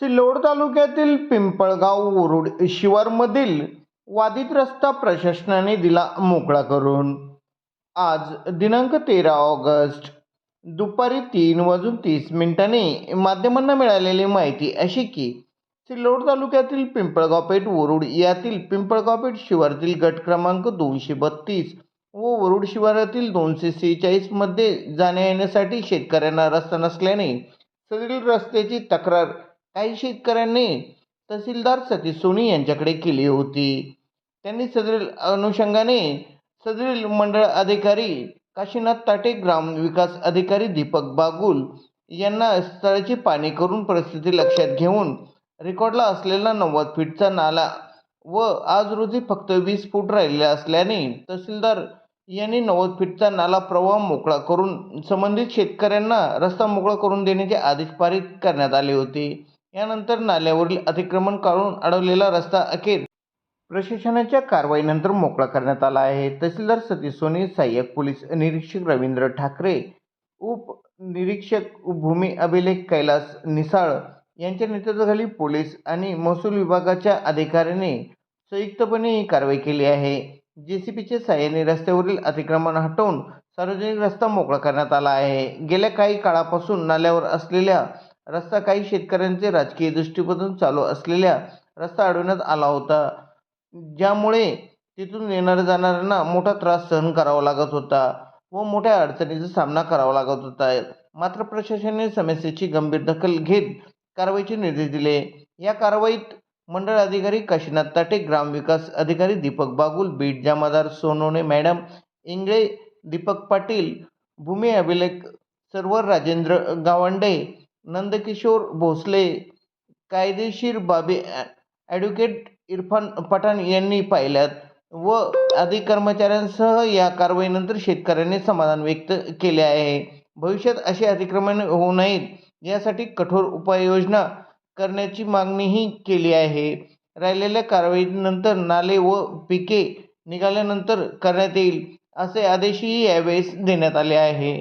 सिल्लोड तालुक्यातील पिंपळगाव वरुड शिवारमधील वादित रस्ता प्रशासनाने दिला मोकळा करून. आज दिनांक तेरा ऑगस्ट दुपारी तीन वाजून तीस मिनिटांनी माध्यमांना मिळालेली माहिती अशी की सिल्लोड तालुक्यातील पिंपळगाव पेठ वरुड यातील पिंपळगाव पेठ शिवारातील गट क्रमांक दोनशे बत्तीस व वरुड शिवारातील दोनशे सेहेचाळीसमध्ये जाण्या येण्यासाठी शेतकऱ्यांना रस्ता नसल्याने सदरील रस्त्याची तक्रार काही शेतकऱ्यांनी तहसीलदार सतीश सोनी यांच्याकडे केली होती. त्यांनी सदरील अनुषंगाने सदरील मंडळ अधिकारी काशीनाथ ताटे ग्रामविकास अधिकारी दीपक बागुल यांना स्थळाची पाणी करून परिस्थिती लक्षात घेऊन रेकॉर्डला असलेला नव्वद फीटचा नाला व आज रोजी फक्त वीस फूट राहिलेला असल्याने तहसीलदार यांनी नव्वद फीटचा नाला प्रवाह मोकळा करून संबंधित शेतकऱ्यांना रस्ता मोकळा करून देण्याचे आदेश पारित करण्यात आले होते. यानंतर नाल्यावरील अतिक्रमण काढून अडवलेला रस्ता अखेर प्रशासनाच्या कारवाईनंतर मोकळा करण्यात आला आहे. तहसीलदार सतीश सोनी सहाय्यक पोलीस निरीक्षक रवींद्र ठाकरे उप निरीक्षक भूमी अभिलेख कैलास निसाळ यांच्या नेतृत्वाखाली पोलीस आणि महसूल विभागाच्या अधिकाऱ्याने संयुक्तपणे ही कारवाई केली आहे. जे सी पीच्या सहाय्याने रस्त्यावरील अतिक्रमण हटवून सार्वजनिक रस्ता मोकळा करण्यात आला आहे. गेल्या काही काळापासून नाल्यावर असलेल्या रस्ता काही शेतकऱ्यांचे राजकीय दृष्टीपासून चालू असलेल्या रस्ता अडवण्यात आला होता. ज्यामुळे तिथून येणाऱ्या जाणाऱ्यांना मोठा त्रास सहन करावा लागत होता व मोठ्या अडचणीचा सामना करावा लागत होता. मात्र प्रशासनाने समस्येची गंभीर दखल घेत कारवाईचे निर्देश दिले. या कारवाईत मंडळ अधिकारी काशीनाथ ताटे ग्रामविकास अधिकारी दीपक बागुल बीट जमादार सोनोने मॅडम इंगळे दीपक पाटील भूमी अभिलेख सर्वर राजेंद्र गावंडे नंदकिशोर भोसले कायदेशीर बाबी ॲडव्होकेट इरफान पठाण यांनी पाहिल्यात व अधिक कर्मचाऱ्यांसह या कारवाईनंतर शेतकऱ्यांनी समाधान व्यक्त केले आहे. भविष्यात असे अतिक्रमण होऊ नयेत यासाठी कठोर उपाययोजना करण्याची मागणीही केली आहे. राहिलेल्या कारवाईनंतर नाले व पिके निघाल्यानंतर करण्यात येईल असे आदेशही यावेळेस देण्यात आले आहे.